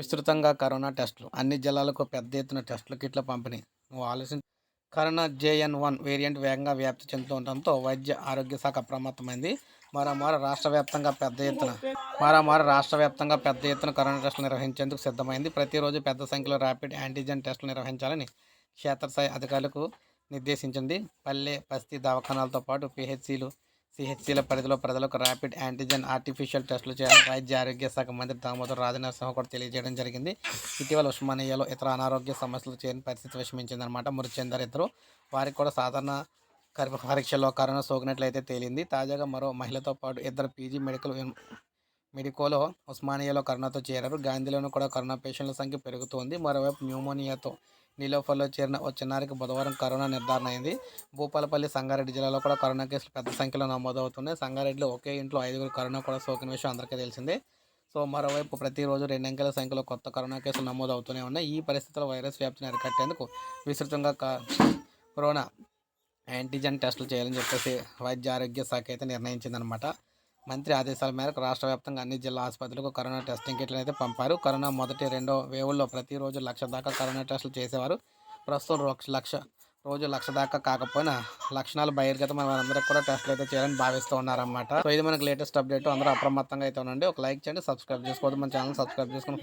విస్తృతంగా కరోనా టెస్టులు. అన్ని జిల్లాలకు పెద్ద ఎత్తున టెస్టుల కిట్ల పంపిణీ. నువ్వు ఆలోచించ. కరోనా జేఎన్ వన్ వేరియంట్ వేగంగా వ్యాప్తి చెందుతుండటంతో వైద్య ఆరోగ్య శాఖ అప్రమత్తమైంది. మరోమారు రాష్ట్ర వ్యాప్తంగా పెద్ద ఎత్తున మరోమారు రాష్ట్ర వ్యాప్తంగా పెద్ద ఎత్తున కరోనా టెస్టులు నిర్వహించేందుకు సిద్ధమైంది. ప్రతిరోజు పెద్ద సంఖ్యలో ర్యాపిడ్ యాంటీజెన్ టెస్టులు నిర్వహించాలని క్షేత్రస్థాయి అధికారులకు నిర్దేశించింది. పల్లె బస్తీ దవాఖానాలతో పాటు పిహెచ్సిలు సిహెచ్సిల పరిధిలో ప్రజలకు ర్యాపిడ్ యాంటీజెన్ ఆర్టిఫిషియల్ టెస్టులు చేయాలని వైద్య ఆరోగ్య శాఖ మంత్రి దామోదర్ రాజనరసింహ కూడా తెలియజేయడం జరిగింది. ఇటీవల ఉస్మానియాలో ఇతర అనారోగ్య సమస్యలు చేరిన పరిస్థితి విషమించిందనమాట మృతి చెందారు ఇద్దరు వారికి కూడా సాధారణ గర్భ పరీక్షల్లో కరోనా సోకినట్లయితే తేలింది. తాజాగా మరో మహిళతో పాటు ఇద్దరు పీజీ మెడికల్ మెడికోలో ఉస్మానియాలో కరోనాతో చేరారు. గాంధీలోనూ కూడా కరోనా పేషెంట్ల సంఖ్య పెరుగుతోంది. మరోవైపు న్యూమోనియాతో నిలోఫర్లో చేరిన ఓ చిన్నారికి బుధవారం కరోనా నిర్ధారణ అయింది. భూపాలపల్లి సంగారెడ్డి జిల్లాలో కూడా కరోనా కేసులు పెద్ద సంఖ్యలో నమోదవుతున్నాయి. సంగారెడ్డిలో ఒకే ఇంట్లో ఐదుగురు కరోనా కూడా సోకిన విషయం అందరికీ తెలిసిందే. సో మరోవైపు ప్రతిరోజు రెండు అంకెల సంఖ్యలో కొత్త కరోనా కేసులు నమోదవుతూనే ఉన్నాయి. ఈ పరిస్థితుల్లో వైరస్ వ్యాప్తిని అరికట్టేందుకు విస్తృతంగా కరోనా యాంటీజెన్ టెస్టులు చేయాలని చెప్పేసి వైద్య ఆరోగ్య శాఖ అయితే నిర్ణయించిందనమాట. మంత్రి ఆదేశాల మేరకు రాష్ట్ర వ్యాప్తంగా అన్ని జిల్లా ఆసుపత్రులకు కరోనా టెస్టింగ్ కిట్లు అయితే పంపారు. కరోనా మొదటి రెండో వేవుల్లో ప్రతిరోజు లక్ష దాకా కరోనా టెస్టులు చేసేవారు. ప్రస్తుతం లక్ష రోజు లక్ష దాకా కాకపోయినా లక్షణాలు బహిర్గతం అందరికి కూడా టెస్టులు అయితే చేయాలని భావిస్తూ ఉన్నారన్నమాట. సో ఇది మనకి లేటెస్ట్ అప్డేట్. అందరూ అప్రమత్తంగా అయితే ఉండండి. ఒక లైక్ చేయండి సబ్స్క్రైబ్ చేసుకోవద్దు. మన ఛానల్ సబ్స్క్రైబ్ చేసుకుని